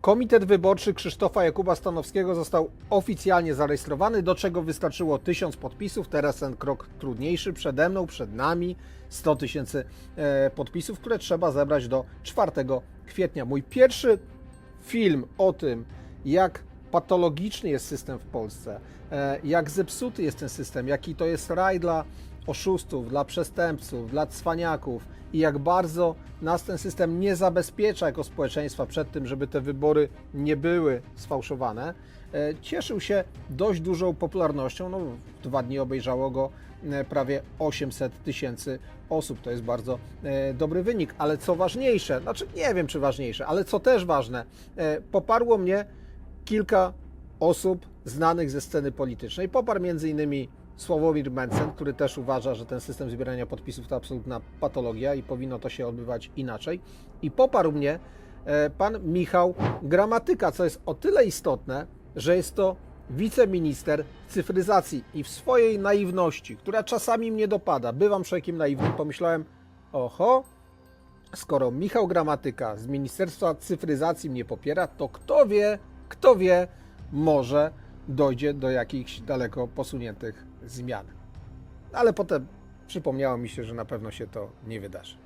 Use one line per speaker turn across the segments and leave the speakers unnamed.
Komitet Wyborczy Krzysztofa Jakuba Stanowskiego został oficjalnie zarejestrowany, do czego wystarczyło 1000 podpisów. Teraz ten krok trudniejszy przede mną, przed nami. 100 tysięcy e, podpisów, które trzeba zebrać do 4 kwietnia. Mój pierwszy film o tym, jak patologiczny jest system w Polsce, e, jak zepsuty jest ten system, jaki to jest raj dla oszustów, dla przestępców, dla cwaniaków i jak bardzo nas ten system nie zabezpiecza jako społeczeństwa przed tym, żeby te wybory nie były sfałszowane. E, Cieszył się dość dużą popularnością. No, w dwa dni obejrzało go e, prawie 800 tysięcy osób. To jest bardzo e, dobry wynik, ale co ważniejsze, znaczy nie wiem czy ważniejsze, ale co też ważne, poparło mnie kilka osób znanych ze sceny politycznej. Poparł m.in. Sławomir Mencen, który też uważa, że ten system zbierania podpisów to absolutna patologia i powinno to się odbywać inaczej. I poparł mnie e, pan Michał Gramatyka, co jest o tyle istotne, że jest to wiceminister cyfryzacji i w swojej naiwności, która czasami mnie dopada, bywam człowiekiem naiwnym, pomyślałem, oho, skoro Michał Gramatyka z Ministerstwa Cyfryzacji mnie popiera, to kto wie, kto wie, może dojdzie do jakichś daleko posuniętych zmian. Ale potem przypomniało mi się, że na pewno się to nie wydarzy.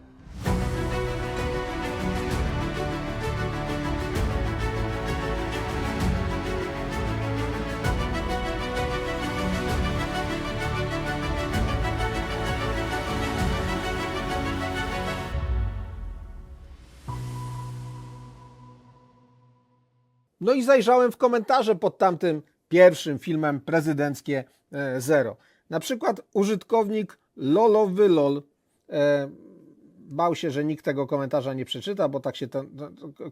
No i zajrzałem w komentarze pod tamtym pierwszym filmem Prezydenckie e, Zero. Na przykład użytkownik lolowylol e, bał się, że nikt tego komentarza nie przeczyta, bo tak się ten,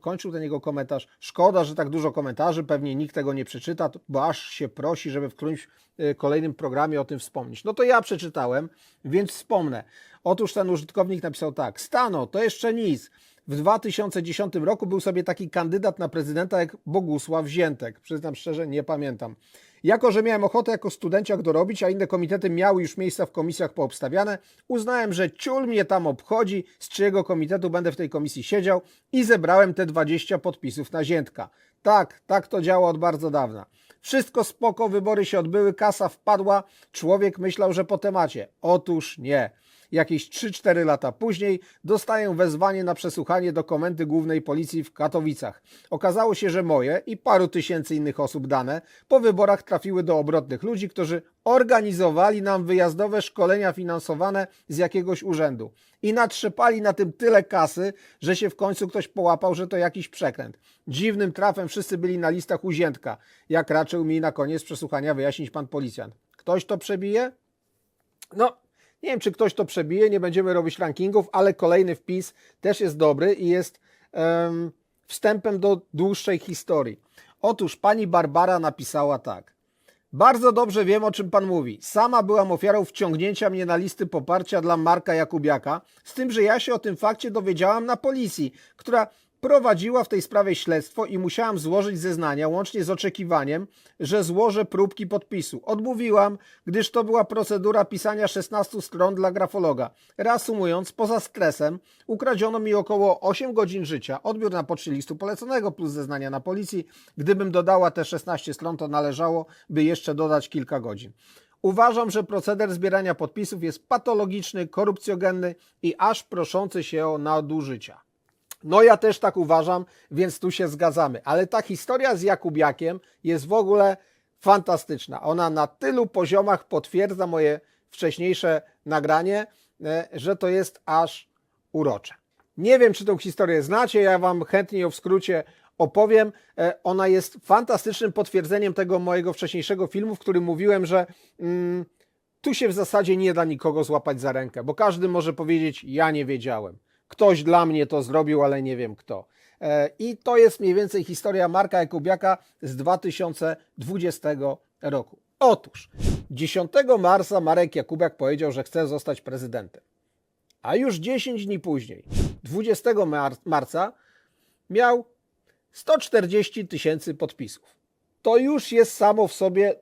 kończył ten jego komentarz. Szkoda, że tak dużo komentarzy, pewnie nikt tego nie przeczyta, bo aż się prosi, żeby w którymś e, kolejnym programie o tym wspomnieć. No to ja przeczytałem, więc wspomnę. Otóż ten użytkownik napisał tak. Stano, to jeszcze nic. W 2010 roku był sobie taki kandydat na prezydenta jak Bogusław Ziętek. Przyznam szczerze, nie pamiętam. Jako, że miałem ochotę jako studenciak dorobić, a inne komitety miały już miejsca w komisjach poobstawiane, uznałem, że ciul mnie tam obchodzi, z czyjego komitetu będę w tej komisji siedział i zebrałem te 20 podpisów na Ziętka. Tak, tak to działa od bardzo dawna. Wszystko spoko, wybory się odbyły, kasa wpadła, człowiek myślał, że po temacie. Otóż nie. Jakieś 3-4 lata później dostaję wezwanie na przesłuchanie do Komendy Głównej Policji w Katowicach. Okazało się, że moje i paru tysięcy innych osób dane po wyborach trafiły do obrotnych ludzi, którzy organizowali nam wyjazdowe szkolenia finansowane z jakiegoś urzędu. I natrzepali na tym tyle kasy, że się w końcu ktoś połapał, że to jakiś przekręt. Dziwnym trafem wszyscy byli na listach uziętka, jak raczył mi na koniec przesłuchania wyjaśnić pan policjant. Ktoś to przebije? No, nie wiem, czy ktoś to przebije, nie będziemy robić rankingów, ale kolejny wpis też jest dobry i jest em, wstępem do dłuższej historii. Otóż pani Barbara napisała tak. Bardzo dobrze wiem, o czym pan mówi. Sama byłam ofiarą wciągnięcia mnie na listy poparcia dla Marka Jakubiaka, z tym, że ja się o tym fakcie dowiedziałam na policji, która prowadziła w tej sprawie śledztwo i musiałam złożyć zeznania, łącznie z oczekiwaniem, że złożę próbki podpisu. Odmówiłam, gdyż to była procedura pisania 16 stron dla grafologa. Reasumując, poza stresem ukradziono mi około 8 godzin życia, odbiór na poczcie listu poleconego plus zeznania na policji. Gdybym dodała te 16 stron, to należało by jeszcze dodać kilka godzin. Uważam, że proceder zbierania podpisów jest patologiczny, korupcjogenny i aż proszący się o nadużycia. No ja też tak uważam, więc tu się zgadzamy. Ale ta historia z Jakubiakiem jest w ogóle fantastyczna. Ona na tylu poziomach potwierdza moje wcześniejsze nagranie, e, że to jest aż urocze. Nie wiem, czy tą historię znacie, ja Wam chętnie ją w skrócie opowiem. E, Ona jest fantastycznym potwierdzeniem tego mojego wcześniejszego filmu, w którym mówiłem, że mm, tu się w zasadzie nie da nikogo złapać za rękę, bo każdy może powiedzieć: Ja nie wiedziałem. Ktoś dla mnie to zrobił, ale nie wiem kto. E, I to jest mniej więcej historia Marka Jakubiaka z 2020 roku. Otóż 10 marca Marek Jakubiak powiedział, że chce zostać prezydentem. A już 10 dni później, 20 mar- marca, miał 140 tysięcy podpisów. To już jest samo w sobie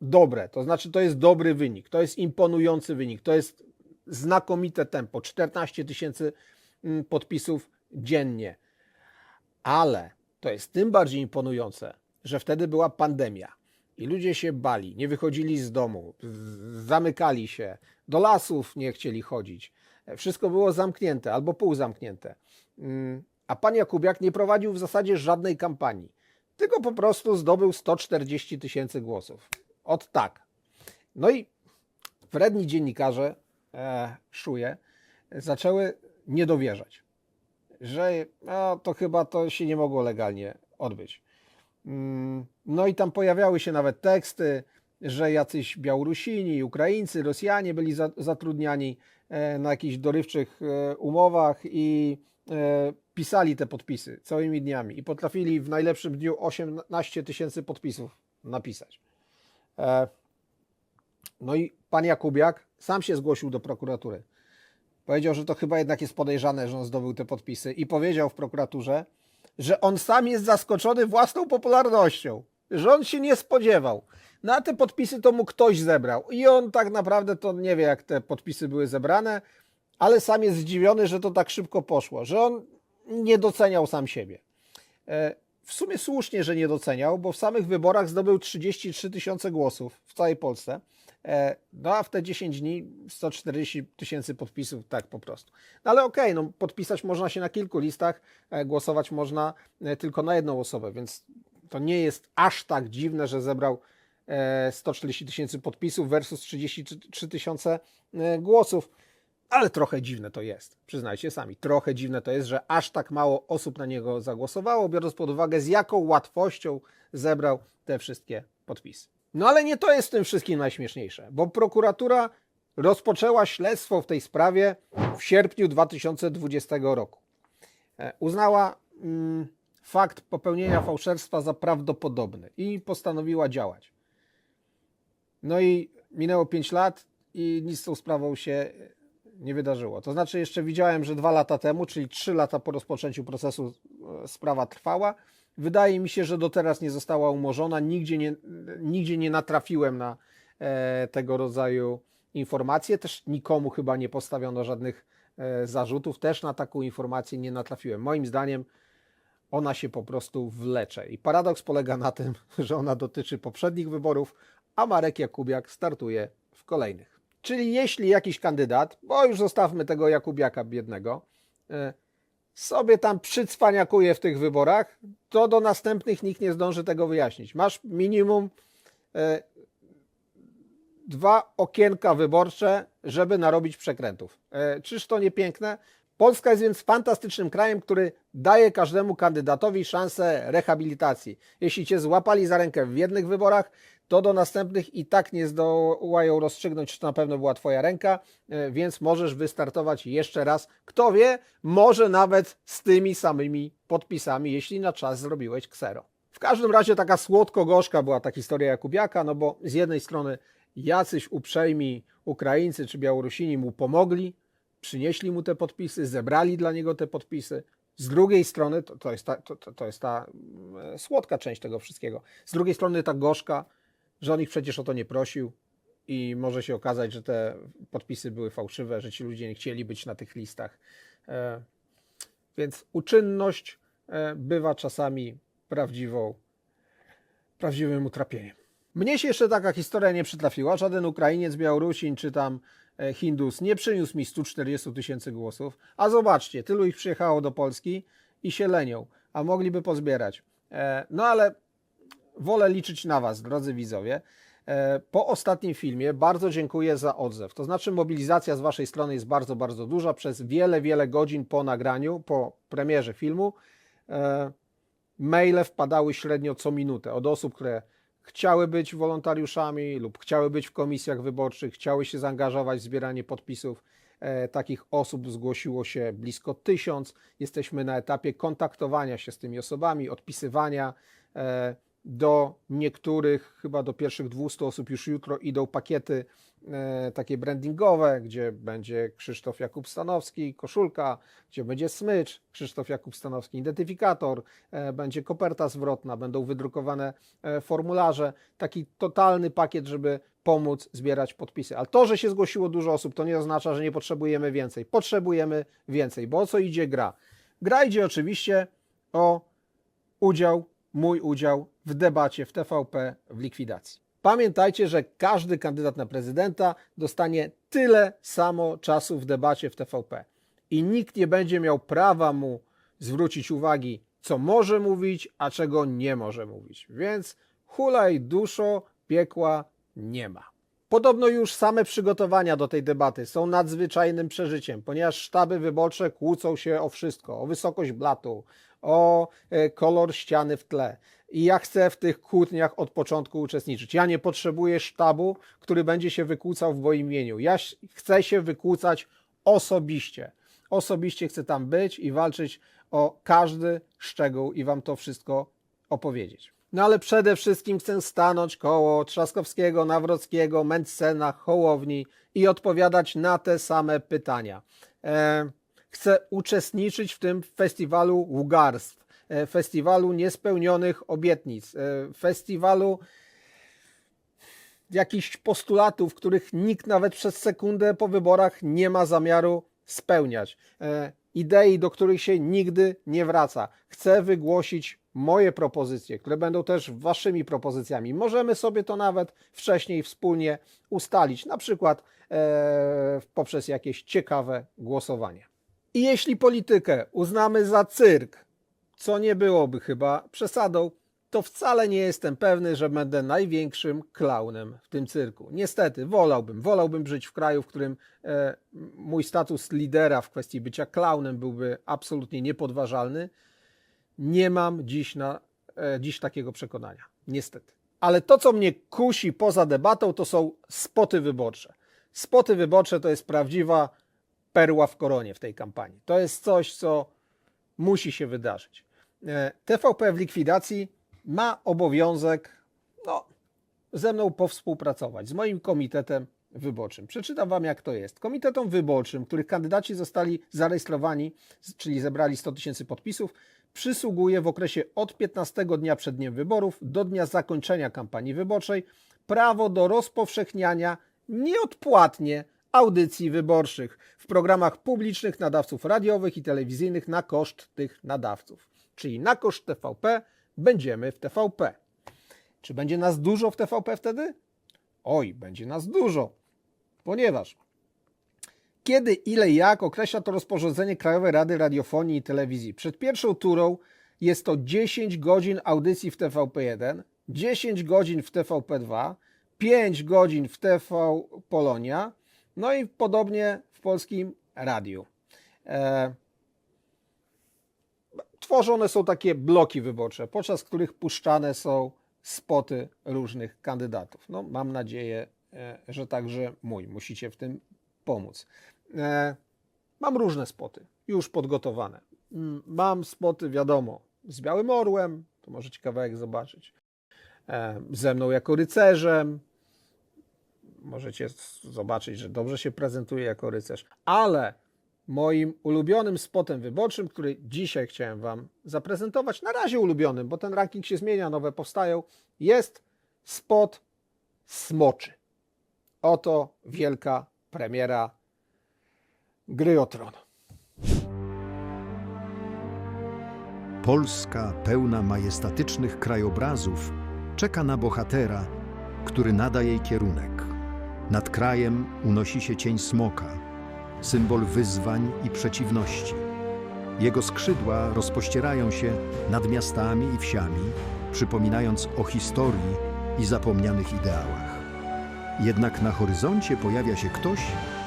dobre, to znaczy to jest dobry wynik, to jest imponujący wynik, to jest znakomite tempo 14 tysięcy mm, podpisów dziennie. Ale to jest tym bardziej imponujące, że wtedy była pandemia i ludzie się bali, nie wychodzili z domu, zamykali się, do lasów nie chcieli chodzić. Wszystko było zamknięte albo półzamknięte. Mm, A pan Jakubiak nie prowadził w zasadzie żadnej kampanii, tylko po prostu zdobył 140 tysięcy głosów. Od tak. No i wredni dziennikarze, e, szuje, zaczęły nie dowierzać, że no, to chyba to się nie mogło legalnie odbyć. Mm, No i tam pojawiały się nawet teksty, że jacyś Białorusini, Ukraińcy, Rosjanie byli za, zatrudniani e, na jakichś dorywczych e, umowach i pisali te podpisy całymi dniami i potrafili w najlepszym dniu 18 tysięcy podpisów napisać. No i pan Jakubiak sam się zgłosił do prokuratury. Powiedział, że to chyba jednak jest podejrzane, że on zdobył te podpisy i powiedział w prokuraturze, że on sam jest zaskoczony własną popularnością, że on się nie spodziewał. No a te podpisy to mu ktoś zebrał i on tak naprawdę to nie wie, jak te podpisy były zebrane, ale sam jest zdziwiony, że to tak szybko poszło, że on nie doceniał sam siebie. E, W sumie słusznie, że nie doceniał, bo w samych wyborach zdobył 33 tysiące głosów w całej Polsce. E, No a w te 10 dni 140 tysięcy podpisów, tak po prostu. No ale okej, no podpisać można się na kilku listach, e, głosować można e, tylko na jedną osobę, więc to nie jest aż tak dziwne, że zebrał e, 140 tysięcy podpisów versus 33 tysiące głosów. Ale trochę dziwne to jest, przyznajcie sami. Trochę dziwne to jest, że aż tak mało osób na niego zagłosowało, biorąc pod uwagę, z jaką łatwością zebrał te wszystkie podpisy. No ale nie to jest w tym wszystkim najśmieszniejsze, bo prokuratura rozpoczęła śledztwo w tej sprawie w sierpniu 2020 roku. E, Uznała mm, fakt popełnienia fałszerstwa za prawdopodobny i postanowiła działać. No i minęło 5 lat i nic z tą sprawą się nie wydarzyło. To znaczy, jeszcze widziałem, że dwa lata temu, czyli trzy lata po rozpoczęciu procesu, e, sprawa trwała. Wydaje mi się, że do teraz nie została umorzona. Nigdzie nie, nigdzie nie natrafiłem na e, tego rodzaju informacje. Też nikomu chyba nie postawiono żadnych e, zarzutów. Też na taką informację nie natrafiłem. Moim zdaniem ona się po prostu wlecze. I paradoks polega na tym, że ona dotyczy poprzednich wyborów, a Marek Jakubiak startuje w kolejnych. Czyli jeśli jakiś kandydat, bo już zostawmy tego Jakubiaka biednego, e, sobie tam przycwaniakuje w tych wyborach, to do następnych nikt nie zdąży tego wyjaśnić. Masz minimum e, dwa okienka wyborcze, żeby narobić przekrętów. E, Czyż to nie piękne? Polska jest więc fantastycznym krajem, który daje każdemu kandydatowi szansę rehabilitacji. Jeśli cię złapali za rękę w jednych wyborach, to do następnych i tak nie zdołają rozstrzygnąć, czy to na pewno była twoja ręka, e, więc możesz wystartować jeszcze raz. Kto wie, może nawet z tymi samymi podpisami, jeśli na czas zrobiłeś ksero. W każdym razie taka słodko-gorzka była ta historia Jakubiaka, no bo z jednej strony jacyś uprzejmi Ukraińcy czy Białorusini mu pomogli, przynieśli mu te podpisy, zebrali dla niego te podpisy. Z drugiej strony, to, to, jest, ta, to, to- jest ta mm, słodka część tego wszystkiego. Z drugiej strony ta gorzka, że on ich przecież o to nie prosił i może się okazać, że te podpisy były fałszywe, że ci ludzie nie chcieli być na tych listach. E, więc uczynność e, bywa czasami prawdziwą, prawdziwym utrapieniem. Mnie się jeszcze taka historia nie przytrafiła. Żaden Ukrainiec, Białorusin czy tam e, Hindus nie przyniósł mi 140 tysięcy głosów. A zobaczcie, tylu ich przyjechało do Polski i się lenią, a mogliby pozbierać. No ale wolę liczyć na Was, drodzy widzowie. E, Po ostatnim filmie bardzo dziękuję za odzew. To znaczy, mobilizacja z Waszej strony jest bardzo, bardzo duża. Przez wiele, wiele godzin po nagraniu, po premierze filmu, e, maile wpadały średnio co minutę od osób, które chciały być wolontariuszami lub chciały być w komisjach wyborczych, chciały się zaangażować w zbieranie podpisów. E, takich osób zgłosiło się blisko tysiąc. Jesteśmy na etapie kontaktowania się z tymi osobami, odpisywania. Do niektórych, chyba do pierwszych 200 osób już jutro idą pakiety e, takie brandingowe, gdzie będzie Krzysztof Jakub Stanowski, koszulka, gdzie będzie smycz, Krzysztof Jakub Stanowski, identyfikator, e, będzie koperta zwrotna, będą wydrukowane e, formularze. Taki totalny pakiet, żeby pomóc zbierać podpisy. Ale to, że się zgłosiło dużo osób, to nie oznacza, że nie potrzebujemy więcej. Potrzebujemy więcej, bo o co idzie gra? Gra idzie oczywiście o udział, mój udział w debacie w TVP w likwidacji. Pamiętajcie, że każdy kandydat na prezydenta dostanie tyle samo czasu w debacie w TVP i nikt nie będzie miał prawa mu zwrócić uwagi, co może mówić, a czego nie może mówić. Więc hulaj duszo, piekła nie ma. Podobno już same przygotowania do tej debaty są nadzwyczajnym przeżyciem, ponieważ sztaby wyborcze kłócą się o wszystko, o wysokość blatu, o e, kolor ściany w tle. I ja chcę w tych kłótniach od początku uczestniczyć. Ja nie potrzebuję sztabu, który będzie się wykłócał w moim imieniu. Ja chcę się wykłócać osobiście. Osobiście chcę tam być i walczyć o każdy szczegół i wam to wszystko opowiedzieć. No ale przede wszystkim chcę stanąć koło Trzaskowskiego, Nawrockiego, Mencena, Hołowni i odpowiadać na te same pytania. E, chcę uczestniczyć w tym festiwalu łgarstw, e, festiwalu niespełnionych obietnic, e, festiwalu jakichś postulatów, których nikt nawet przez sekundę po wyborach nie ma zamiaru spełniać. E, idei, do których się nigdy nie wraca. Chcę wygłosić moje propozycje, które będą też waszymi propozycjami. Możemy sobie to nawet wcześniej wspólnie ustalić, na przykład e, poprzez jakieś ciekawe głosowanie. I jeśli politykę uznamy za cyrk, co nie byłoby chyba przesadą, to wcale nie jestem pewny, że będę największym klaunem w tym cyrku. Niestety, wolałbym, wolałbym żyć w kraju, w którym e, mój status lidera w kwestii bycia klaunem byłby absolutnie niepodważalny. Nie mam dziś, na, e, dziś takiego przekonania. Niestety. Ale to, co mnie kusi poza debatą, to są spoty wyborcze. Spoty wyborcze to jest prawdziwa perła w koronie w tej kampanii. To jest coś, co musi się wydarzyć. E, TVP w likwidacji ma obowiązek no, ze mną powspółpracować, z moim komitetem wyborczym. Przeczytam Wam, jak to jest. Komitetom wyborczym, których kandydaci zostali zarejestrowani, czyli zebrali 100 tysięcy podpisów, przysługuje w okresie od 15 dnia przed dniem wyborów do dnia zakończenia kampanii wyborczej prawo do rozpowszechniania nieodpłatnie audycji wyborczych w programach publicznych nadawców radiowych i telewizyjnych na koszt tych nadawców. Czyli na koszt TVP będziemy w TVP. Czy będzie nas dużo w TVP wtedy? Oj, będzie nas dużo, ponieważ kiedy, ile, jak określa to rozporządzenie Krajowej Rady Radiofonii i Telewizji. Przed pierwszą turą jest to 10 godzin audycji w TVP1, 10 godzin w TVP2, 5 godzin w TV Polonia, no i podobnie w polskim radiu. E, tworzone są takie bloki wyborcze, podczas których puszczane są spoty różnych kandydatów. No, mam nadzieję, e, że także mój. Musicie w tym pomóc. E, Mam różne spoty, już podgotowane. Mm, Mam spoty, wiadomo, z Białym Orłem, to możecie kawałek zobaczyć. E, Ze mną jako rycerzem, możecie zobaczyć, że dobrze się prezentuje jako rycerz, ale moim ulubionym spotem wyborczym, który dzisiaj chciałem Wam zaprezentować, na razie ulubionym, bo ten ranking się zmienia, nowe powstają, jest spot Smoczy. Oto wielka premiera Gry o Tron.
Polska, pełna majestatycznych krajobrazów, czeka na bohatera, który nada jej kierunek. Nad krajem unosi się cień smoka, symbol wyzwań i przeciwności. Jego skrzydła rozpościerają się nad miastami i wsiami, przypominając o historii i zapomnianych ideałach. Jednak na horyzoncie pojawia się ktoś,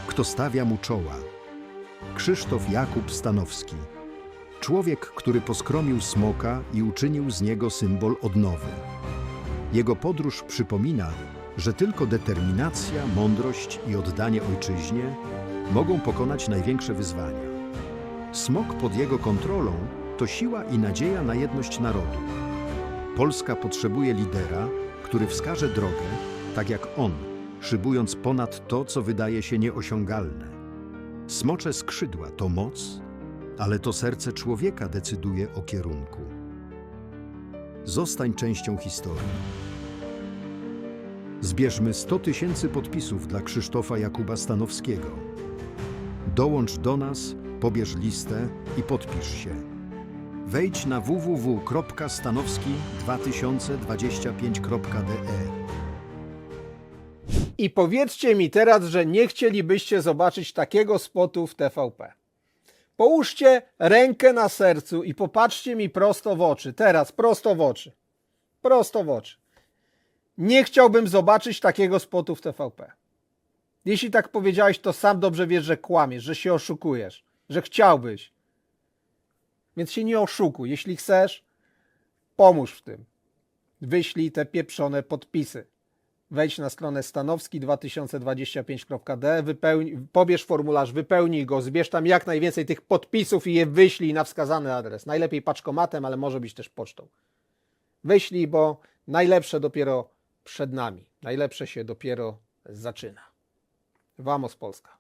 kto stawia mu czoła. Krzysztof Jakub Stanowski. Człowiek, który poskromił smoka i uczynił z niego symbol odnowy. Jego podróż przypomina, że tylko determinacja, mądrość i oddanie ojczyźnie mogą pokonać największe wyzwania. Smok pod jego kontrolą to siła i nadzieja na jedność narodu. Polska potrzebuje lidera, który wskaże drogę, tak jak on, szybując ponad to, co wydaje się nieosiągalne. Smocze skrzydła to moc, ale to serce człowieka decyduje o kierunku. Zostań częścią historii. Zbierzmy 100 tysięcy podpisów dla Krzysztofa Jakuba Stanowskiego. Dołącz do nas, pobierz listę i podpisz się. Wejdź na www.stanowski2025.de.
I powiedzcie mi teraz, że nie chcielibyście zobaczyć takiego spotu w TVP. Połóżcie rękę na sercu i popatrzcie mi prosto w oczy. Teraz, prosto w oczy. Prosto w oczy. Nie chciałbym zobaczyć takiego spotu w TVP. Jeśli tak powiedziałeś, to sam dobrze wiesz, że kłamiesz, że się oszukujesz, że chciałbyś. Więc się nie oszukuj. Jeśli chcesz, pomóż w tym. Wyślij te pieprzone podpisy wejdź na stronę stanowski2025.de, wypełnij, pobierz formularz, wypełnij go, zbierz tam jak najwięcej tych podpisów i je wyślij na wskazany adres. Najlepiej paczkomatem, ale może być też pocztą. Wyślij, bo najlepsze dopiero przed nami. Najlepsze się dopiero zaczyna. Vamos Polska.